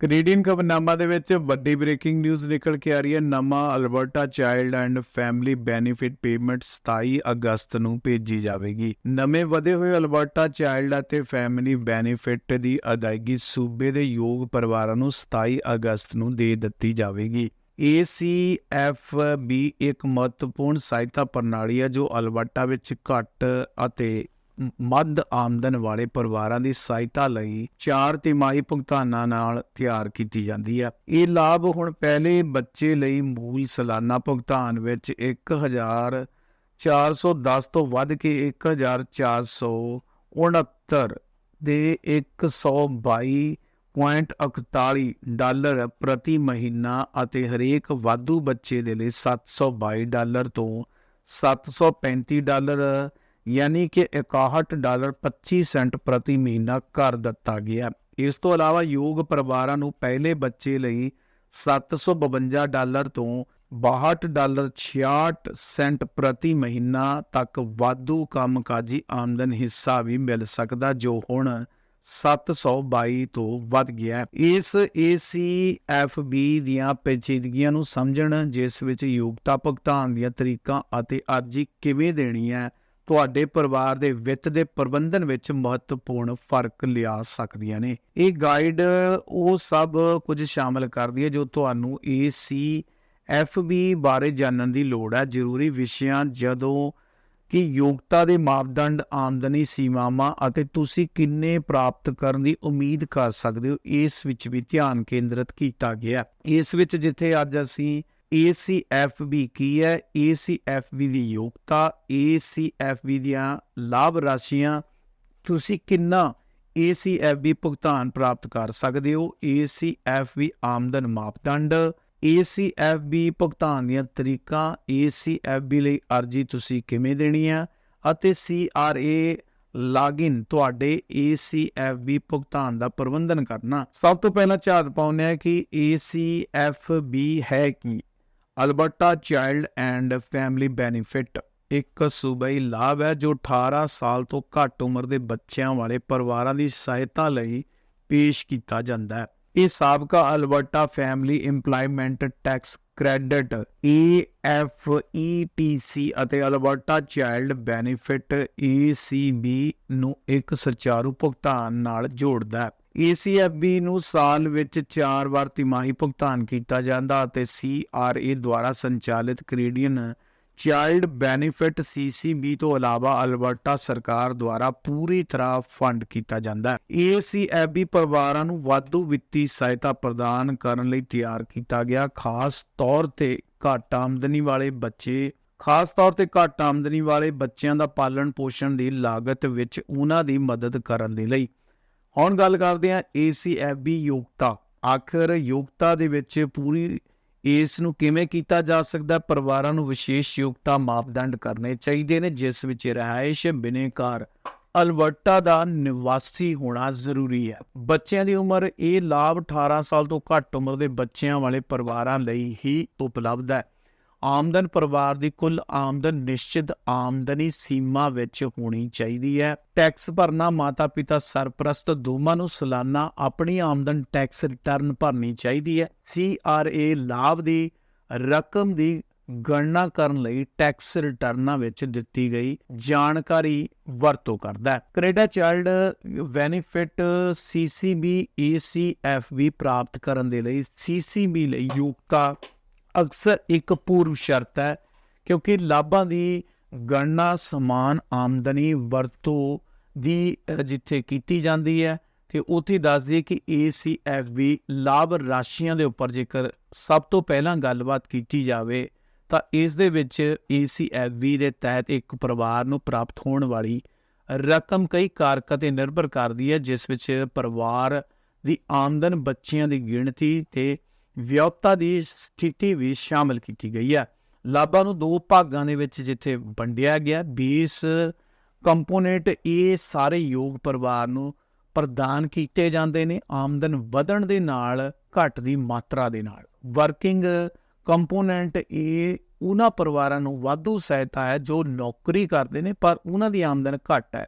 Canadian ਖਬਰਨਾਮਾ ਦੇ ਵਿੱਚ ਵੱਡੀ ਬ੍ਰੇਕਿੰਗ ਨਿਊਜ਼ ਨਿਕਲ ਕੇ ਆ ਰਹੀ ਹੈ। ਨਵਾਂ Alberta child and family benefit payment 27 ਅਗਸਤ ਨੂੰ ਭੇਜੀ ਜਾਵੇਗੀ। ਨਵੇਂ ਵਧੇ ਹੋਏ ਅਲਬਰਟਾ ਚਾਈਲਡ ਅਤੇ ਫੈਮਿਲੀ ਬੈਨੀਫਿਟ ਦੀ ਅਦਾਇਗੀ ਸੂਬੇ ਦੇ ਯੋਗ ਪਰਿਵਾਰਾਂ ਨੂੰ 27 ਅਗਸਤ ਨੂੰ ਦੇ ਦਿੱਤੀ ਜਾਵੇਗੀ। ACFB ਇੱਕ ਮਹੱਤਵਪੂਰਨ ਸਹਾਇਤਾ ਪ੍ਰਣਾਲੀ ਹੈ, ਜੋ ਅਲਬਰਟਾ ਵਿੱਚ ਘੱਟ ਅਤੇ ਮੱਧ ਆਮਦਨ ਵਾਲੇ ਪਰਿਵਾਰਾਂ ਦੀ ਸਹਾਇਤਾ ਲਈ ਚਾਰ ਤਿਮਾਹੀ ਭੁਗਤਾਨਾਂ ਨਾਲ ਤਿਆਰ ਕੀਤੀ ਜਾਂਦੀ ਹੈ। ਇਹ ਲਾਭ ਹੁਣ ਪਹਿਲੇ ਬੱਚੇ ਲਈ ਮੂਲ ਸਾਲਾਨਾ ਭੁਗਤਾਨ ਵਿੱਚ 1410 ਤੋਂ ਵੱਧ ਕੇ 1469 ਦੇ 122.41 ਡਾਲਰ ਪ੍ਰਤੀ ਮਹੀਨਾ ਅਤੇ ਹਰੇਕ ਵਾਧੂ ਬੱਚੇ ਦੇ ਲਈ 722 ਡਾਲਰ ਤੋਂ 735 ਡਾਲਰ ਯਾਨੀ ਕਿ 61 ਡਾਲਰ 25 ਸੈਂਟ ਪ੍ਰਤੀ ਮਹੀਨਾ ਕਰ ਦਿੱਤਾ ਗਿਆ ਇਸ ਤੋਂ ਇਲਾਵਾ ਯੋਗ ਪਰਿਵਾਰਾਂ ਨੂੰ ਪਹਿਲੇ ਬੱਚੇ ਲਈ 752 ਡਾਲਰ ਤੋਂ 62 ਡਾਲਰ 66 ਸੈਂਟ ਪ੍ਰਤੀ ਮਹੀਨਾ ਤੱਕ ਵਾਧੂ ਕੰਮਕਾਜੀ ਆਮਦਨ ਹਿੱਸਾ ਵੀ ਮਿਲ ਸਕਦਾ, ਜੋ ਹੁਣ 722 ਤੋਂ ਵੱਧ ਗਿਆ ਹੈ। ਇਸ ACFB ਦੀਆਂ ਪੇਚੀਦਗੀਆਂ ਨੂੰ ਸਮਝਣ, ਜਿਸ ਵਿੱਚ ਯੋਗਤਾ ਭੁਗਤਾਨ ਦੀਆਂ ਤਰੀਕਾਂ ਅਤੇ ਅਰਜ਼ੀ ਕਿਵੇਂ ਦੇਣੀ ਹੈ ਤੁਹਾਡੇ ਪਰਿਵਾਰ ਦੇ ਵਿੱਤ ਦੇ ਪ੍ਰਬੰਧਨ ਵਿੱਚ ਮਹੱਤਵਪੂਰਨ ਫ਼ਰਕ ਲਿਆ ਸਕਦੀਆਂ ਨੇ। ਇਹ ਗਾਈਡ ਉਹ ਸਭ ਕੁਝ ਸ਼ਾਮਲ ਕਰਦੀ ਹੈ ਜੋ ਤੁਹਾਨੂੰ ACFB ਬਾਰੇ ਜਾਣਨ ਦੀ ਲੋੜ ਹੈ। ਜ਼ਰੂਰੀ ਵਿਸ਼ਿਆਂ ਜਦੋਂ ਕਿ ਯੋਗਤਾ ਦੇ ਮਾਪਦੰਡ, ਆਮਦਨੀ ਸੀਮਾਵਾਂ ਅਤੇ ਤੁਸੀਂ ਕਿੰਨੇ ਪ੍ਰਾਪਤ ਕਰਨ ਦੀ ਉਮੀਦ ਕਰ ਸਕਦੇ ਹੋ, ਇਸ ਵਿੱਚ ਵੀ ਧਿਆਨ ਕੇਂਦਰਿਤ ਕੀਤਾ ਗਿਆ ਇਸ ਵਿੱਚ ਜਿੱਥੇ ਅੱਜ ਅਸੀਂ ACFB ਕੀ ਹੈ? ACFB ਦੀ ਯੋਗਤਾ ACFB ਦੀਆਂ ਲਾਭ ਰਾਸ਼ੀਆਂ, ਤੁਸੀਂ ਕਿੰਨਾ ACFB ਭੁਗਤਾਨ ਪ੍ਰਾਪਤ ਕਰ ਸਕਦੇ ਹੋ? ACFB ਆਮਦਨ ਮਾਪਦੰਡ ACFB ਭੁਗਤਾਨ ਦੀਆਂ ਤਰੀਕਾਂ ACFB ਲਈ ਅਰਜ਼ੀ ਤੁਸੀਂ ਕਿਵੇਂ ਦੇਣੀ ਹੈ? ਅਤੇ CRA ਲਾਗਿਨ ਤੁਹਾਡੇ ACFB ਭੁਗਤਾਨ ਦਾ ਪ੍ਰਬੰਧਨ ਕਰਨਾ। ਸਭ ਤੋਂ ਪਹਿਲਾਂ ਝਾਤ ਪਾਉਂਦੇ ਹਾਂ ਕਿ ACFB ਹੈ ਕੀ। Alberta child and family benefit. ਇੱਕ ਸੂਬਾਈ ਲਾਭ ਹੈ ਜੋ 18 ਸਾਲ ਤੋਂ ਘੱਟ ਉਮਰ ਦੇ ਬੱਚਿਆਂ ਵਾਲੇ ਪਰਿਵਾਰਾਂ ਦੀ ਸਹਾਇਤਾ ਲਈ ਪੇਸ਼ ਕੀਤਾ ਜਾਂਦਾ ਹੈ। ਇਹ ਸਾਬਕਾ Alberta family employment tax credit EFETC ਅਤੇ ਅਲਬਰਟਾ ਚਾਈਲਡ ਬੈਨੀਫਿਟ ACB ਨੂੰ ਇੱਕ ਸੁਚਾਰੂ ਭੁਗਤਾਨ ਨਾਲ ਜੋੜਦਾ ਹੈ। ACFB ਨੂੰ ਸਾਲ ਵਿੱਚ 4 ਵਾਰ ਤਿਮਾਹੀ ਭੁਗਤਾਨ ਕੀਤਾ ਜਾਂਦਾ ਅਤੇ CRA ਦੁਆਰਾ ਸੰਚਾਲਿਤ ਕੈਨੇਡੀਅਨ ਚਾਈਲਡ ਬੈਨੀਫਿਟ CCB ਤੋਂ ਇਲਾਵਾ ਅਲਬਰਟਾ ਸਰਕਾਰ ਦੁਆਰਾ ਪੂਰੀ ਤਰ੍ਹਾਂ ਫੰਡ ਕੀਤਾ ਜਾਂਦਾ ਹੈ। ACFB ਪਰਿਵਾਰਾਂ ਨੂੰ ਵਾਧੂ ਵਿੱਤੀ ਸਹਾਇਤਾ ਪ੍ਰਦਾਨ ਕਰਨ ਲਈ ਤਿਆਰ ਕੀਤਾ ਗਿਆ। ਖਾਸ ਤੌਰ ਤੇ ਘੱਟ ਆਮਦਨੀ ਵਾਲੇ ਬੱਚੇ, ਖਾਸ ਤੌਰ ਤੇ ਘੱਟ ਆਮਦਨੀ ਵਾਲੇ ਬੱਚਿਆਂ ਦਾ ਪਾਲਣ ਪੋਸ਼ਣ ਦੀ ਲਾਗਤ ਵਿੱਚ ਉਹਨਾਂ ਦੀ ਮਦਦ ਕਰਨ ਦੇ ਲਈ ਹੁਣ ਗੱਲ ਕਰਦੇ ਹਾਂ ACFB ਯੋਗਤਾ। ਆਖਰ ਯੋਗਤਾ ਦੇ ਵਿੱਚ ਪੂਰੀ ਇਸ ਨੂੰ ਕਿਵੇਂ ਕੀਤਾ ਜਾ ਸਕਦਾ, ਪਰਿਵਾਰਾਂ ਨੂੰ ਵਿਸ਼ੇਸ਼ ਯੋਗਤਾ ਮਾਪਦੰਡ ਕਰਨੇ ਚਾਹੀਦੇ ਨੇ, ਜਿਸ ਵਿੱਚ ਰਿਹਾਇਸ਼, ਬਿਨੇਕਾਰ ਅਲਬਰਟਾ ਦਾ ਨਿਵਾਸੀ ਹੋਣਾ ਜ਼ਰੂਰੀ ਹੈ। ਬੱਚਿਆਂ ਦੀ ਉਮਰ ਇਹ ਲਾਭ 18 ਸਾਲ ਤੋਂ ਘੱਟ ਉਮਰ ਦੇ ਬੱਚਿਆਂ ਵਾਲੇ ਪਰਿਵਾਰਾਂ ਲਈ ਹੀ ਉਪਲਬਧ ਹੈ। ਆਮਦਨ ਪਰਿਵਾਰ ਦੀ ਕੁੱਲ ਆਮਦਨ ਨਿਸ਼ਚਿਤ ਆਮਦਨੀ ਸੀਮਾ ਵਿੱਚ ਹੋਣੀ ਚਾਹੀਦੀ ਹੈ। ਟੈਕਸ ਭਰਨਾ, ਮਾਤਾ-ਪਿਤਾ ਸਰਪ੍ਰਸਤ ਦੋਵਾਂ ਨੂੰ ਸਾਲਾਨਾ ਆਪਣੀ ਆਮਦਨ ਟੈਕਸ ਰਿਟਰਨ ਭਰਨੀ ਚਾਹੀਦੀ ਹੈ। CRA ਲਾਭ ਦੀ ਰਕਮ ਦੀ ਗਣਨਾ ਕਰਨ ਲਈ ਟੈਕਸ ਰਿਟਰਨਾਂ ਵਿੱਚ ਦਿੱਤੀ ਗਈ ਜਾਣਕਾਰੀ ਵਰਤੋਂ ਕਰਦਾ ਹੈ। Canada child benefit CCB ACFB ਪ੍ਰਾਪਤ ਕਰਨ ਦੇ ਲਈ CCB ਲਈ ਯੋਗਤਾ ਅਕਸਰ ਇੱਕ ਪੂਰਵ ਸ਼ਰਤ ਹੈ, ਕਿਉਂਕਿ ਲਾਭਾਂ ਦੀ ਗਣਨਾ ਸਮਾਨ ਆਮਦਨੀ ਵਰਤੋਂ ਦੀ ਜਿੱਥੇ ਕੀਤੀ ਜਾਂਦੀ ਹੈ, ਤੇ ਉੱਥੇ ਦੱਸਦੀ ਹੈ ਕਿ ACFB ਲਾਭ ਰਾਸ਼ੀਆਂ ਦੇ ਉੱਪਰ ਜੇਕਰ ਸਭ ਤੋਂ ਪਹਿਲਾਂ ਗੱਲਬਾਤ ਕੀਤੀ ਜਾਵੇ, ਤਾਂ ਇਸ ਦੇ ਵਿੱਚ ACFB ਦੇ ਤਹਿਤ ਇੱਕ ਪਰਿਵਾਰ ਨੂੰ ਪ੍ਰਾਪਤ ਹੋਣ ਵਾਲੀ ਰਕਮ ਕਈ ਕਾਰਕਾਂ ਤੇ ਨਿਰਭਰ ਕਰਦੀ ਹੈ, ਜਿਸ ਵਿੱਚ ਪਰਿਵਾਰ ਦੀ ਆਮਦਨ ਬੱਚਿਆਂ ਦੀ ਗਿਣਤੀ ਤੇ ਵਿਅਕਤਾ ਦੀ ਸਥਿਤੀ ਵੀ ਸ਼ਾਮਲ ਕੀਤੀ ਗਈ ਹੈ। ਲਾਭਾਂ ਨੂੰ ਦੋ ਭਾਗਾਂ ਦੇ ਵਿੱਚ ਜਿੱਥੇ ਵੰਡਿਆ ਗਿਆ, ਬੇਸ ਕੰਪੋਨੈਂਟ ਇਹ ਸਾਰੇ ਯੋਗ ਪਰਿਵਾਰ ਨੂੰ ਪ੍ਰਦਾਨ ਕੀਤੇ ਜਾਂਦੇ ਨੇ, ਆਮਦਨ ਵਧਣ ਦੇ ਨਾਲ ਘਟ ਦੀ ਮਾਤਰਾ ਦੇ ਨਾਲ। ਵਰਕਿੰਗ ਕੰਪੋਨੈਂਟ ਇਹ ਉਹਨਾਂ ਪਰਿਵਾਰਾਂ ਨੂੰ ਵਾਧੂ ਸਹਾਇਤਾ ਹੈ ਜੋ ਨੌਕਰੀ ਕਰਦੇ ਨੇ, ਪਰ ਉਹਨਾਂ ਦੀ ਆਮਦਨ ਘੱਟ ਹੈ।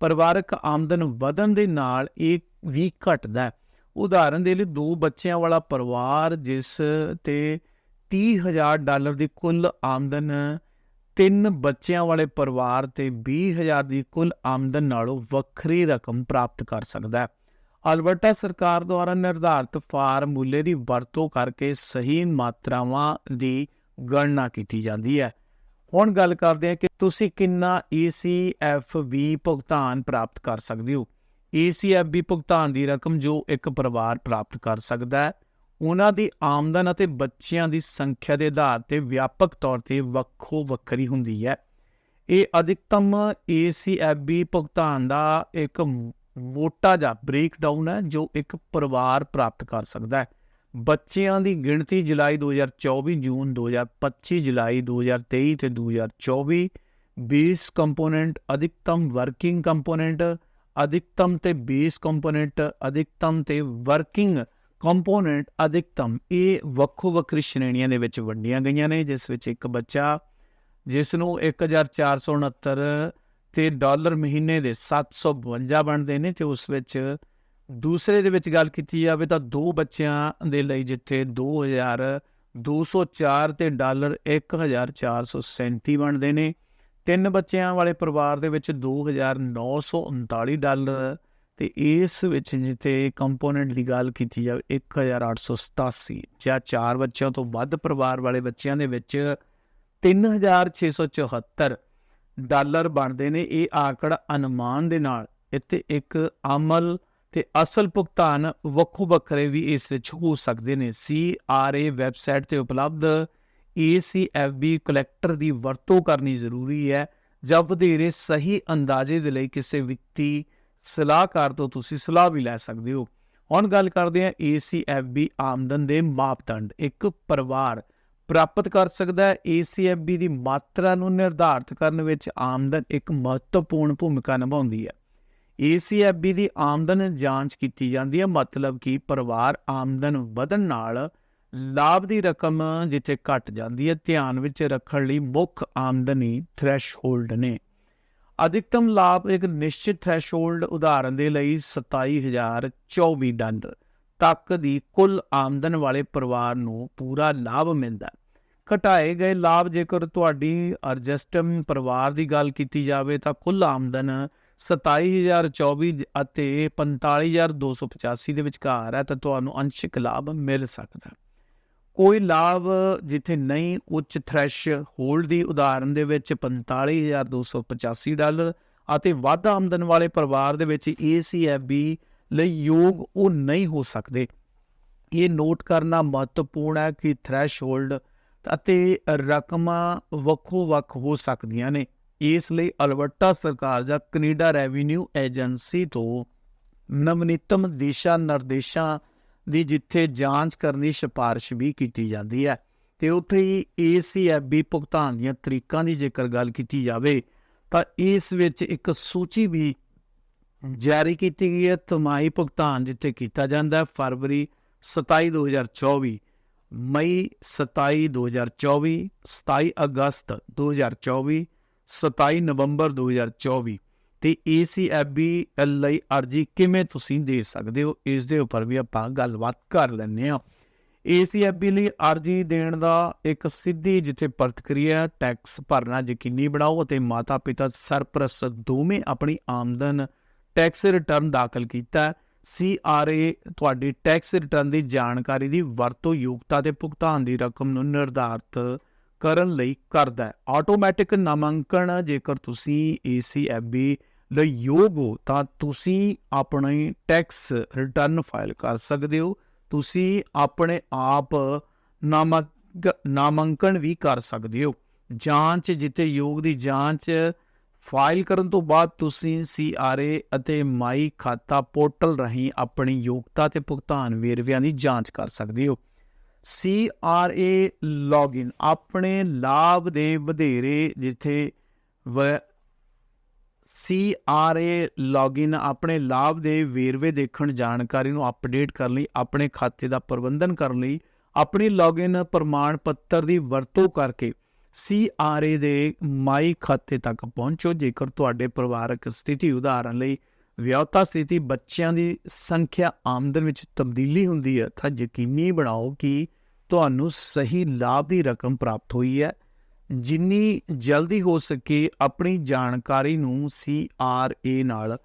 ਪਰਿਵਾਰਕ ਆਮਦਨ ਵਧਣ ਦੇ ਨਾਲ ਇਹ ਵੀ ਘਟਦਾ ਹੈ। ਉਦਾਹਰਨ ਦੇ ਲਈ ਦੋ ਬੱਚਿਆਂ ਵਾਲਾ ਪਰਿਵਾਰ ਜਿਸ ਤੇ 30000 ਡਾਲਰ ਦੀ ਕੁੱਲ ਆਮਦਨ, ਤਿੰਨ ਬੱਚਿਆਂ ਵਾਲੇ ਪਰਿਵਾਰ ਤੇ 20000 ਦੀ ਕੁੱਲ ਆਮਦਨ ਨਾਲੋਂ ਵੱਖਰੀ ਰਕਮ ਪ੍ਰਾਪਤ ਕਰ ਸਕਦਾ ਹੈ। ਅਲਬਰਟਾ ਸਰਕਾਰ ਦੁਆਰਾ ਨਿਰਧਾਰਤ ਫਾਰਮੂਲੇ ਦੀ ਵਰਤੋਂ ਕਰਕੇ ਸਹੀ ਮਾਤਰਾਵਾਂ ਦੀ ਗਣਨਾ ਕੀਤੀ ਜਾਂਦੀ ਹੈ। ਹੁਣ ਗੱਲ ਕਰਦੇ ਹਾਂ ਕਿ ਤੁਸੀਂ ਕਿੰਨਾ ECFB ਭੁਗਤਾਨ ਪ੍ਰਾਪਤ ਕਰ ਸਕਦੇ ਹੋ। ECFB ਭੁਗਤਾਨ ਦੀ ਰਕਮ ਜੋ ਇੱਕ ਪਰਿਵਾਰ ਪ੍ਰਾਪਤ ਕਰ ਸਕਦਾ ਹੈ, ਉਹਨਾਂ ਦੀ ਆਮਦਨ ਅਤੇ ਬੱਚਿਆਂ ਦੀ ਸੰਖਿਆ ਦੇ ਆਧਾਰ ਤੇ ਵਿਆਪਕ ਤੌਰ ਤੇ ਵੱਖੋ ਵੱਖਰੀ ਹੁੰਦੀ ਹੈ। ਇਹ ਅਧਿਕਤਮ ECFB ਭੁਗਤਾਨ ਦਾ ਇੱਕ ਮੋਟਾ ਜਿਹਾ ਬ੍ਰੇਕਡਾਊਨ ਹੈ, ਜੋ ਇੱਕ ਪਰਿਵਾਰ ਪ੍ਰਾਪਤ ਕਰ ਸਕਦਾ ਹੈ। ਬੱਚਿਆਂ ਦੀ ਗਿਣਤੀ ਜੁਲਾਈ 2024 ਜੂਨ 2025 ਜੁਲਾਈ 2023 ਤੇ 2024 20 ਕੰਪੋਨੈਂਟ ਅਧਿਕਤਮ ਵਰਕਿੰਗ ਕੰਪੋਨੈਂਟ ਅਧਿਕਤਮ ਤੇ 20 ਕੰਪੋਨੈਂਟ ਅਧਿਕਤਮ ਤੇ ਵਰਕਿੰਗ ਕੰਪੋਨੈਂਟ ਅਧਿਕਤਮ ਇਹ ਵੱਖੋ ਵੱਖਰੀ ਸ਼੍ਰੇਣੀਆਂ ਦੇ ਵਿੱਚ ਵੰਡੀਆਂ ਗਈਆਂ ਨੇ ਜਿਸ ਵਿੱਚ ਇੱਕ ਬੱਚਾ ਜਿਸ ਨੂੰ 1469 ਤੇ ਡਾਲਰ ਮਹੀਨੇ ਦੇ 752 ਬਣਦੇ ਨੇ ਤੇ ਉਸ ਵਿੱਚ ਦੂਸਰੇ ਦੇ ਵਿੱਚ ਗੱਲ ਕੀਤੀ ਜਾਵੇ ਤਾਂ ਦੋ ਬੱਚਿਆਂ ਦੇ ਲਈ ਜਿੱਥੇ 2204 ਤੇ ਡਾਲਰ 1437 ਬਣਦੇ ਨੇ ਤਿੰਨ ਬੱਚਿਆਂ ਵਾਲੇ ਪਰਿਵਾਰ ਦੇ ਵਿੱਚ 2939 ਡਾਲਰ ਤੇ ਇਸ ਵਿੱਚ ਜਿੱਥੇ ਕੰਪੋਨੈਂਟ ਦੀ ਗੱਲ ਕੀਤੀ ਜਾਵੇ 1887 ਜਾਂ ਚਾਰ ਬੱਚਿਆਂ ਤੋਂ ਵੱਧ ਪਰਿਵਾਰ ਵਾਲੇ ਬੱਚਿਆਂ ਦੇ ਵਿੱਚ 3674 ਡਾਲਰ ਬਣਦੇ ਨੇ। ਇਹ ਆંકੜਾ ਅਨੁਮਾਨ ਦੇ ਨਾਲ ਇੱਥੇ ਇੱਕ ਅਮਲ ਤੇ ਅਸਲ ਭੁਗਤਾਨ ਵੱਖੋ ਵੱਖਰੇ ਵੀ ਇਸ ਵਿੱਚ ਹੋ ਸਕਦੇ ਨੇ। CRA ਵੈਬਸਾਈਟ ਤੇ ਉਪਲਬਧ ACFB ਕਲੈਕਟਰ ਦੀ ਵਰਤੋਂ ਕਰਨੀ ਜ਼ਰੂਰੀ ਹੈ ਜਾਂ ਵਧੇਰੇ ਸਹੀ ਅੰਦਾਜ਼ੇ ਦੇ ਲਈ ਕਿਸੇ ਵਿੱਤੀ ਸਲਾਹਕਾਰ ਤੋਂ ਤੁਸੀਂ ਸਲਾਹ ਵੀ ਲੈ ਸਕਦੇ ਹੋ। ਹੁਣ ਗੱਲ ਕਰਦੇ ਹਾਂ ACFB ਆਮਦਨ ਦੇ ਮਾਪਦੰਡ। ਇੱਕ ਪਰਿਵਾਰ ਪ੍ਰਾਪਤ ਕਰ ਸਕਦਾ ਹੈ। ACFB ਦੀ ਮਾਤਰਾ ਨੂੰ ਨਿਰਧਾਰਤ ਕਰਨ ਵਿੱਚ ਆਮਦਨ ਇੱਕ ਮਹੱਤਵਪੂਰਨ ਭੂਮਿਕਾ ਨਿਭਾਉਂਦੀ ਹੈ। ACFB ਦੀ ਆਮਦਨ ਜਾਂਚ ਕੀਤੀ ਜਾਂਦੀ ਹੈ। ਮਤਲਬ ਕਿ ਪਰਿਵਾਰ ਆਮਦਨ ਵਧਣ ਨਾਲ ਲਾਭ ਦੀ ਰਕਮ ਜਿੱਥੇ ਘਟ ਜਾਂਦੀ ਹੈ, ਧਿਆਨ ਵਿੱਚ ਰੱਖਣ ਲਈ ਮੁੱਖ ਆਮਦਨੀ ਥ੍ਰੈਸ਼ਹੋਲਡ ਨੇ ਅਧਿਕਤਮ ਲਾਭ ਇੱਕ ਨਿਸ਼ਚਿਤ ਥ੍ਰੈਸ਼ਹੋਲਡ ਉਦਾਹਰਨ ਦੇ ਲਈ 27024 ਡਾਲਰ ਤੱਕ ਦੀ ਕੁੱਲ ਆਮਦਨ ਵਾਲੇ ਪਰਿਵਾਰ ਨੂੰ ਪੂਰਾ ਲਾਭ ਮਿਲਦਾ ਘਟਾਏ ਗਏ ਲਾਭ ਜੇਕਰ ਤੁਹਾਡੀ ਅਰਜਸਟਮ ਪਰਿਵਾਰ ਦੀ ਗੱਲ ਕੀਤੀ ਜਾਵੇ ਤਾਂ ਕੁੱਲ ਆਮਦਨ 27024 ਅਤੇ 45285 ਦੇ ਵਿਚਕਾਰ ਹੈ ਤਾਂ ਤੁਹਾਨੂੰ ਅੰਸ਼ਿਕ ਲਾਭ ਮਿਲ ਸਕਦਾ ਹੈ। ਕੋਈ ਲਾਭ ਜਿੱਥੇ ਨਹੀਂ, ਉੱਚ ਥ੍ਰੈਸ਼ ਹੋਲਡ ਦੀ ਉਦਾਹਰਨ ਦੇ ਵਿੱਚ 45285 ਡਾਲਰ ਅਤੇ ਵੱਧ ਆਮਦਨ ਵਾਲੇ ਪਰਿਵਾਰ ਦੇ ਵਿੱਚ ACFB ਲਈ ਯੋਗ ਉਹ ਨਹੀਂ ਹੋ ਸਕਦੇ। ਇਹ ਨੋਟ ਕਰਨਾ ਮਹੱਤਵਪੂਰਨ ਹੈ ਕਿ ਥ੍ਰੈਸ਼ਹੋਲਡ ਅਤੇ ਰਕਮਾਂ ਵੱਖੋ ਵੱਖ ਹੋ ਸਕਦੀਆਂ ਨੇ। ਇਸ ਲਈ ਅਲਬਰਟਾ ਸਰਕਾਰ ਜਾਂ ਕੈਨੇਡਾ ਰੈਵਨਿਊ ਏਜੰਸੀ ਤੋਂ ਨਵਨੀਤਮ ਦਿਸ਼ਾ ਨਿਰਦੇਸ਼ਾਂ ਦੀ ਜਿੱਥੇ ਜਾਂਚ ਕਰਨ ਦੀ ਸਿਫਾਰਿਸ਼ ਵੀ ਕੀਤੀ ਜਾਂਦੀ ਹੈ। ਤੇ ਉੱਥੇ ਹੀ ACFB ਭੁਗਤਾਨ ਦੀਆਂ ਤਰੀਕਾਂ ਦੀ ਜੇਕਰ ਗੱਲ ਕੀਤੀ ਜਾਵੇ, ਤਾਂ ਇਸ ਵਿੱਚ ਇੱਕ ਸੂਚੀ ਵੀ ਜਾਰੀ ਕੀਤੀ ਗਈ ਹੈ। ਤਿਮਾਹੀ ਭੁਗਤਾਨ ਜਿੱਥੇ ਕੀਤਾ ਜਾਂਦਾ ਹੈ, ਫਰਵਰੀ 27 2024 ਮਈ 27 2024 27 ਅਗਸਤ 2024 27 ਨਵੰਬਰ 2024 ਤੇ ACFB ਲਈ ਅਰਜੀ ਕਿਵੇਂ ਤੁਸੀਂ ਦੇ ਸਕਦੇ ਹੋ? ਇਸ ਦੇ ਉੱਪਰ ਵੀ ਆਪਾਂ ਗੱਲਬਾਤ ਕਰ ਲੈਂਦੇ ਹਾਂ। ACFB ਲਈ ਅਰਜੀ ਦੇਣ ਦਾ ਇੱਕ ਸਿੱਧੀ ਜਿੱਥੇ ਪ੍ਰਤੀਕਿਰਿਆ ਟੈਕਸ ਭਰਨਾ ਯਕੀਨੀ ਬਣਾਓ ਅਤੇ ਮਾਤਾ-ਪਿਤਾ ਸਰਪ੍ਰਸਤ ਦੋਵੇਂ ਆਪਣੀ ਆਮਦਨ ਟੈਕਸ ਰਿਟਰਨ ਦਾਖਲ ਕੀਤਾ ਹੈ। CRA ਤੁਹਾਡੀ ਟੈਕਸ ਰਿਟਰਨ ਦੀ ਜਾਣਕਾਰੀ ਦੀ ਵਰਤੋਂ ਯੋਗਤਾ ਤੇ ਭੁਗਤਾਨ ਦੀ ਰਕਮ ਨੂੰ ਨਿਰਧਾਰਤ ਕਰਨ ਲਈ ਕਰਦਾ ਹੈ। ਆਟੋਮੈਟਿਕ ਨਾਮਾਂਕਣ ਜੇਕਰ ਤੁਸੀਂ ACFB ਲਈ ਯੋਗ ਹੋ, ਤਾਂ ਤੁਸੀਂ ਆਪਣੀ ਟੈਕਸ ਰਿਟਰਨ ਫਾਈਲ ਕਰ ਸਕਦੇ ਹੋ। ਤੁਸੀਂ ਆਪਣੇ ਆਪ ਨਾਮਕ, ਨਾਮਾਂਕਣ ਵੀ ਕਰ ਸਕਦੇ ਹੋ। ਜਾਂਚ ਜਿੱਤੇ ਯੋਗ ਦੀ ਜਾਂਚ ਫਾਈਲ ਕਰਨ ਤੋਂ ਬਾਅਦ ਤੁਸੀਂ CRA ਅਤੇ ਮਾਈ ਖਾਤਾ ਪੋਰਟਲ ਰਾਹੀਂ ਆਪਣੀ ਯੋਗਤਾ ਤੇ ਭੁਗਤਾਨ ਵੇਰਵਿਆਂ ਦੀ ਜਾਂਚ ਕਰ ਸਕਦੇ ਹੋ। CRA ਲੌਗਇਨ ਆਪਣੇ ਲਾਭ ਦੇ ਵਧੇਰੇ ਜਿੱਥੇ CRA ਲੌਗਇਨ ਆਪਣੇ ਲਾਭ ਦੇ ਵੇਰਵੇ ਦੇਖਣ ਜਾਣਕਾਰੀ ਨੂੰ ਅਪਡੇਟ ਕਰਨ ਲਈ, ਆਪਣੇ ਖਾਤੇ ਦਾ ਪ੍ਰਬੰਧਨ ਕਰਨ ਲਈ, ਆਪਣੀ ਲੌਗਇਨ ਪ੍ਰਮਾਣ ਪੱਤਰ ਦੀ ਵਰਤੋਂ ਕਰਕੇ CRA ਦੇ ਮਾਈ ਖਾਤੇ ਤੱਕ ਪਹੁੰਚੋ, ਜੇਕਰ ਤੁਹਾਡੇ ਪਰਿਵਾਰਕ ਸਥਿਤੀ ਉਦਾਹਰਨ ਲਈ ਵਿਆਹਤਾ ਸਥਿਤੀ ਬੱਚਿਆਂ ਦੀ ਸੰਖਿਆ ਆਮਦਨ ਵਿੱਚ ਤਬਦੀਲੀ ਹੁੰਦੀ ਹੈ, ਤਾਂ ਯਕੀਨੀ ਬਣਾਓ ਕਿ ਤੁਹਾਨੂੰ ਸਹੀ ਲਾਭ ਦੀ ਰਕਮ ਪ੍ਰਾਪਤ ਹੋਈ ਹੈ। ਜਿੰਨੀ ਜਲਦੀ ਹੋ ਸਕੇ ਆਪਣੀ ਜਾਣਕਾਰੀ ਨੂੰ CRA ਨਾਲ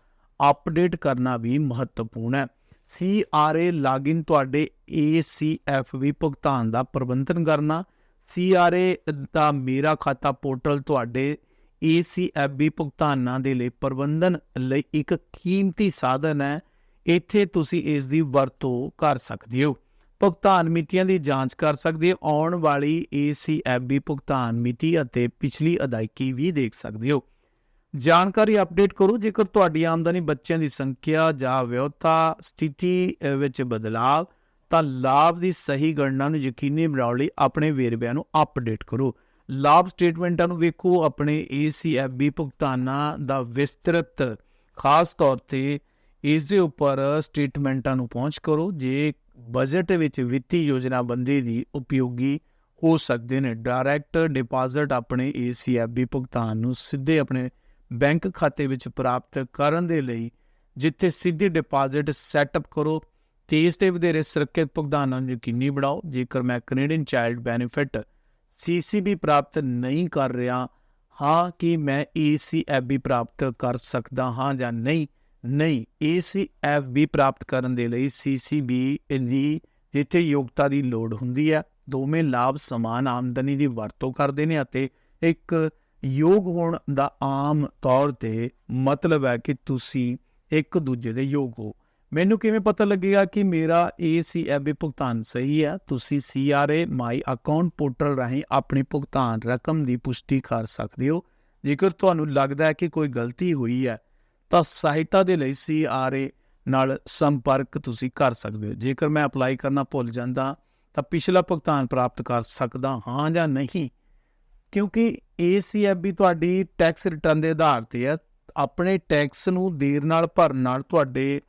ਅਪਡੇਟ ਕਰਨਾ ਵੀ ਮਹੱਤਵਪੂਰਨ ਹੈ। CRA ਲਾਗਿਨ ਤੁਹਾਡੇ ACFB ਭੁਗਤਾਨ ਦਾ ਪ੍ਰਬੰਧਨ ਕਰਨਾ CRA ਦਾ ਮੇਰਾ ਖਾਤਾ ਪੋਰਟਲ ਤੁਹਾਡੇ ACFB ਭੁਗਤਾਨਾਂ ਦੇ ਲਈ ਪ੍ਰਬੰਧਨ ਲਈ ਇੱਕ ਕੀਮਤੀ ਸਾਧਨ ਹੈ। ਇੱਥੇ ਤੁਸੀਂ ਇਸ ਦੀ ਵਰਤੋਂ ਕਰ ਸਕਦੇ ਹੋ। ਭੁਗਤਾਨ ਮਿਤੀਆਂ ਦੀ ਜਾਂਚ ਕਰ ਸਕਦੇ ਹੋ। ਆਉਣ ਵਾਲੀ ACFB ਭੁਗਤਾਨ ਮਿਤੀ ਅਤੇ ਪਿਛਲੀ ਅਦਾਇਗੀ ਵੀ ਦੇਖ ਸਕਦੇ ਹੋ। ਜਾਣਕਾਰੀ ਅਪਡੇਟ ਕਰੋ। ਜੇਕਰ ਤੁਹਾਡੀ ਆਮਦਨੀ ਬੱਚਿਆਂ ਦੀ ਸੰਖਿਆ ਜਾਂ ਵਿਆਹਤਾ ਸਥਿਤੀ ਵਿੱਚ ਬਦਲਾਅ ਤਾਂ ਲਾਭ ਦੀ ਸਹੀ ਗਣਨਾ ਨੂੰ ਯਕੀਨੀ ਬਣਾਉਣ ਲਈ ਆਪਣੇ ਵੇਰਵਿਆਂ ਨੂੰ ਅਪਡੇਟ ਕਰੋ। ਲਾਭ ਸਟੇਟਮੈਂਟਾਂ ਨੂੰ ਵੇਖੋ, ਆਪਣੇ ACFB ਭੁਗਤਾਨਾਂ ਦਾ ਵਿਸਤ੍ਰਿਤ ਖਾਸ ਤੌਰ ਤੇ ਇਸ ਦੇ ਉੱਪਰ ਸਟੇਟਮੈਂਟਾਂ ਨੂੰ ਪਹੁੰਚ ਕਰੋ, ਜੇ ਬਜਟ ਵਿੱਚ ਵਿੱਤੀ ਯੋਜਨਾਬੰਦੀ ਦੀ ਉਪਯੋਗੀ ਹੋ ਸਕਦੇ ਨੇ। ਡਾਇਰੈਕਟ ਡਿਪਾਜ਼ਿਟ ਆਪਣੇ ACFB ਭੁਗਤਾਨ ਨੂੰ ਸਿੱਧੇ ਆਪਣੇ ਬੈਂਕ ਖਾਤੇ ਵਿੱਚ ਪ੍ਰਾਪਤ ਕਰਨ ਦੇ ਲਈ, ਜਿੱਥੇ ਸਿੱਧੀ ਡਿਪਾਜ਼ਿਟ ਸੈਟਅਪ ਕਰੋ ਅਤੇ ਇਸ ਦੇ ਵਧੇਰੇ ਸੁਰੱਖਿਅਤ ਭੁਗਤਾਨਾਂ ਨੂੰ ਯਕੀਨੀ ਬਣਾਓ। ਜੇਕਰ ਮੈਂ ਕੈਨੇਡੀਅਨ ਚਾਈਲਡ ਬੈਨੀਫਿਟ CCB ਪ੍ਰਾਪਤ ਨਹੀਂ ਕਰ ਰਿਹਾ, ਹਾਂ ਕਿ ਮੈਂ ECFB ਪ੍ਰਾਪਤ ਕਰ ਸਕਦਾ ਹਾਂ ਜਾਂ ਨਹੀਂ? ਨਹੀਂ ECFB ਪ੍ਰਾਪਤ ਕਰਨ ਦੇ ਲਈ CCB ਦੀ ਜਿੱਥੇ ਯੋਗਤਾ ਦੀ ਲੋੜ ਹੁੰਦੀ ਹੈ, ਦੋਵੇਂ ਲਾਭ ਸਮਾਨ ਆਮਦਨੀ ਦੀ ਵਰਤੋਂ ਕਰਦੇ ਨੇ ਅਤੇ ਇੱਕ ਯੋਗ ਹੋਣ ਦਾ ਆਮ ਤੌਰ ਤੇ ਮਤਲਬ ਹੈ ਕਿ ਤੁਸੀਂ ਇੱਕ ਦੂਜੇ ਦੇ ਯੋਗ ਹੋ। ਮੈਨੂੰ ਕਿਵੇਂ ਪਤਾ ਲੱਗੇਗਾ ਕਿ ਮੇਰਾ ACFB ਭੁਗਤਾਨ ਸਹੀ ਹੈ? ਤੁਸੀਂ CRA ਮਾਈ ਅਕਾਊਂਟ ਪੋਰਟਲ ਰਾਹੀਂ ਆਪਣੀ ਭੁਗਤਾਨ ਰਕਮ ਦੀ ਪੁਸ਼ਟੀ ਕਰ ਸਕਦੇ ਹੋ। ਜੇਕਰ ਤੁਹਾਨੂੰ ਲੱਗਦਾ ਹੈ ਕਿ ਕੋਈ ਗਲਤੀ ਹੋਈ ਹੈ, ਤਾਂ ਸਹਾਇਤਾ ਦੇ ਲਈ CRA ਨਾਲ ਸੰਪਰਕ ਤੁਸੀਂ ਕਰ ਸਕਦੇ ਹੋ। ਜੇਕਰ ਮੈਂ ਅਪਲਾਈ ਕਰਨਾ ਭੁੱਲ ਜਾਂਦਾ, ਤਾਂ ਪਿਛਲਾ ਭੁਗਤਾਨ ਪ੍ਰਾਪਤ ਕਰ ਸਕਦਾ ਹਾਂ ਜਾਂ ਨਹੀਂ? ਕਿਉਂਕਿ ACFB ਤੁਹਾਡੀ ਟੈਕਸ ਰਿਟਰਨ ਦੇ ਆਧਾਰ ਤੇ ਹੈ। ਆਪਣੇ ਟੈਕਸ ਨੂੰ ਦੇਰ ਨਾਲ ਭਰਨ ਨਾਲ ਤੁਹਾਡੇ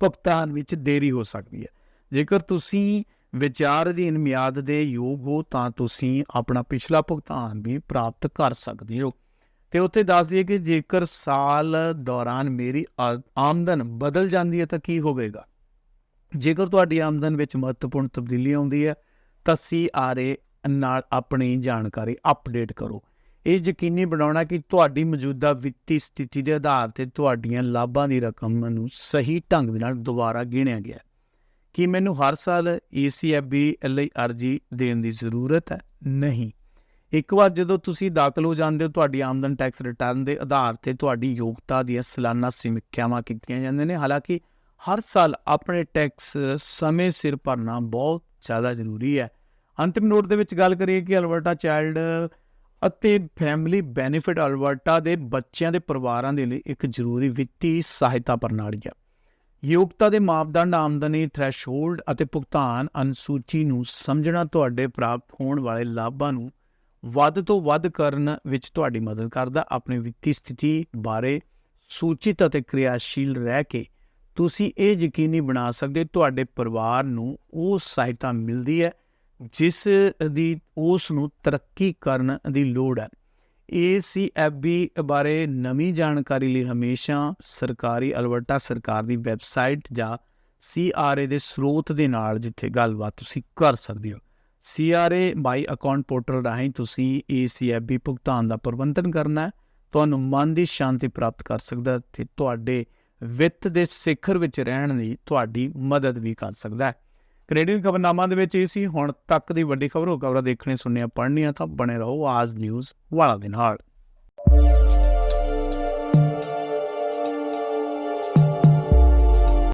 ਭੁਗਤਾਨ ਵਿੱਚ ਦੇਰੀ ਹੋ ਸਕਦੀ ਹੈ। ਜੇਕਰ ਤੁਸੀਂ ਵਿਚਾਰ ਅਧੀਨ ਮਿਆਦ ਦੇ ਯੋਗ ਹੋ, ਤਾਂ ਤੁਸੀਂ ਆਪਣਾ ਪਿਛਲਾ ਭੁਗਤਾਨ ਵੀ ਪ੍ਰਾਪਤ ਕਰ ਸਕਦੇ ਹੋ। ਤੇ ਉੱਥੇ ਦੱਸ ਦਈਏ ਕਿ ਜੇਕਰ ਸਾਲ ਦੌਰਾਨ ਮੇਰੀ ਆ- ਆਮਦਨ ਬਦਲ ਜਾਂਦੀ ਹੈ, ਤਾਂ ਕੀ ਹੋਵੇਗਾ? ਜੇਕਰ ਤੁਹਾਡੀ ਆਮਦਨ ਵਿੱਚ ਮਹੱਤਵਪੂਰਨ ਤਬਦੀਲੀ ਆਉਂਦੀ ਹੈ, ਤਾਂ CRA ਨਾਲ ਆਪਣੀ ਜਾਣਕਾਰੀ ਅਪਡੇਟ ਕਰੋ। ਇਹ ਯਕੀਨੀ ਬਣਾਉਣਾ ਕਿ ਤੁਹਾਡੀ ਮੌਜੂਦਾ ਵਿੱਤੀ ਸਥਿਤੀ ਦੇ ਆਧਾਰ ਤੇ ਤੁਹਾਡੀਆਂ ਲਾਭਾਂ ਦੀ ਰਕਮ ਨੂੰ ਸਹੀ ਢੰਗ ਦੇ ਨਾਲ ਦੁਬਾਰਾ ਗਿਣਿਆ ਗਿਆ ਹੈ। ਕੀ ਮੈਨੂੰ ਹਰ ਸਾਲ ACFB ਲਈ ਅਰਜ਼ੀ ਦੇਣ ਦੀ ਜ਼ਰੂਰਤ ਹੈ? ਨਹੀਂ। ਇੱਕ ਵਾਰ ਜਦੋਂ ਤੁਸੀਂ ਦਾਖਲ ਹੋ ਜਾਂਦੇ ਹੋ, ਤੁਹਾਡੀ ਆਮਦਨ ਟੈਕਸ ਰਿਟਰਨ ਦੇ ਆਧਾਰ ਤੇ ਤੁਹਾਡੀ ਯੋਗਤਾ ਦੀਆਂ ਸਾਲਾਨਾ ਸਮੀਖਿਆਵਾਂ ਕੀਤੀਆਂ ਜਾਂਦੀਆਂ ਨੇ। ਹਾਲਾਂਕਿ ਹਰ ਸਾਲ ਆਪਣੇ ਟੈਕਸ ਸਮੇਂ ਸਿਰ ਭਰਨਾ ਬਹੁਤ ਜ਼ਿਆਦਾ ਜ਼ਰੂਰੀ ਹੈ। ਅੰਤਿਮ ਨੋਟ ਦੇ ਵਿੱਚ ਗੱਲ ਕਰੀਏ ਕਿ ਅਲਬਰਟਾ ਚਾਈਲਡ ਅਤੇ ਫੈਮਿਲੀ ਬੈਨੀਫਿਟ ਅਲਬਰਟਾ ਦੇ ਬੱਚਿਆਂ ਦੇ ਪਰਿਵਾਰਾਂ ਦੇ ਲਈ ਇੱਕ ਜ਼ਰੂਰੀ ਵਿੱਤੀ ਸਹਾਇਤਾ ਪ੍ਰਣਾਲੀ ਹੈ। ਯੋਗਤਾ ਦੇ ਮਾਪਦੰਡ ਆਮਦਨੀ ਥ੍ਰੈਸ਼ੋਲਡ ਅਤੇ ਭੁਗਤਾਨ ਅਨੁਸੂਚੀ ਨੂੰ ਸਮਝਣਾ ਤੁਹਾਡੇ ਪ੍ਰਾਪਤ ਹੋਣ ਵਾਲੇ ਲਾਭਾਂ ਨੂੰ ਵੱਧ ਤੋਂ ਵੱਧ ਕਰਨ ਵਿੱਚ ਤੁਹਾਡੀ ਮਦਦ ਕਰਦਾ। ਆਪਣੀ ਵਿੱਤੀ ਸਥਿਤੀ ਬਾਰੇ ਸੂਚਿਤ ਅਤੇ ਕਿਰਿਆਸ਼ੀਲ ਰਹਿ ਕੇ ਤੁਸੀਂ ਇਹ ਯਕੀਨੀ ਬਣਾ ਸਕਦੇ ਤੁਹਾਡੇ ਪਰਿਵਾਰ ਨੂੰ ਉਹ ਸਹਾਇਤਾ ਮਿਲਦੀ ਹੈ ਜਿਸ ਦੀ ਉਸ ਨੂੰ ਤਰੱਕੀ ਕਰਨ ਦੀ ਲੋੜ ਹੈ। ACFB ਬਾਰੇ ਨਵੀਂ ਜਾਣਕਾਰੀ ਲਈ ਹਮੇਸ਼ਾ ਸਰਕਾਰੀ ਅਲਬਰਟਾ ਸਰਕਾਰ ਦੀ ਵੈਬਸਾਈਟ ਜਾਂ CRA ਦੇ ਸਰੋਤ ਦੇ ਨਾਲ ਜਿੱਥੇ ਗੱਲਬਾਤ ਤੁਸੀਂ ਕਰ ਸਕਦੇ ਹੋ। CRA ਬਾਈ ਅਕਾਊਂਟ ਪੋਰਟਲ ਰਾਹੀਂ ਤੁਸੀਂ ACFB ਭੁਗਤਾਨ ਦਾ ਪ੍ਰਬੰਧਨ ਕਰਨਾ ਹੈ। ਤੁਹਾਨੂੰ ਮਨ ਦੀ ਸ਼ਾਂਤੀ ਪ੍ਰਾਪਤ ਕਰ ਸਕਦਾ ਹੈ ਤੇ ਤੁਹਾਡੇ ਵਿੱਤ ਦੇ ਸਿਖਰ ਵਿੱਚ ਰਹਿਣ ਲਈ ਤੁਹਾਡੀ ਮਦਦ ਵੀ ਕਰ ਸਕਦਾ ਹੈ। ਕੈਨੇਡੀਅਨ ਖਬਰਨਾਮਾ ਦੇ ਵਿੱਚ ਇਹ ਸੀ, ਹੁਣ ਤੱਕ ਦੀ ਵੱਡੀ ਖਬਰ ਹੋ ਖਬਰਾਂ ਦੇਖਣੇ, ਸੁਣਨੀਆਂ, ਪੜ੍ਹਨੀਆਂ, ਤਾਂ ਬਣੇ ਰਹੋ ਆਜ ਨਿਊਜ਼ ਵਾਲਾ ਦੇ ਨਾਲ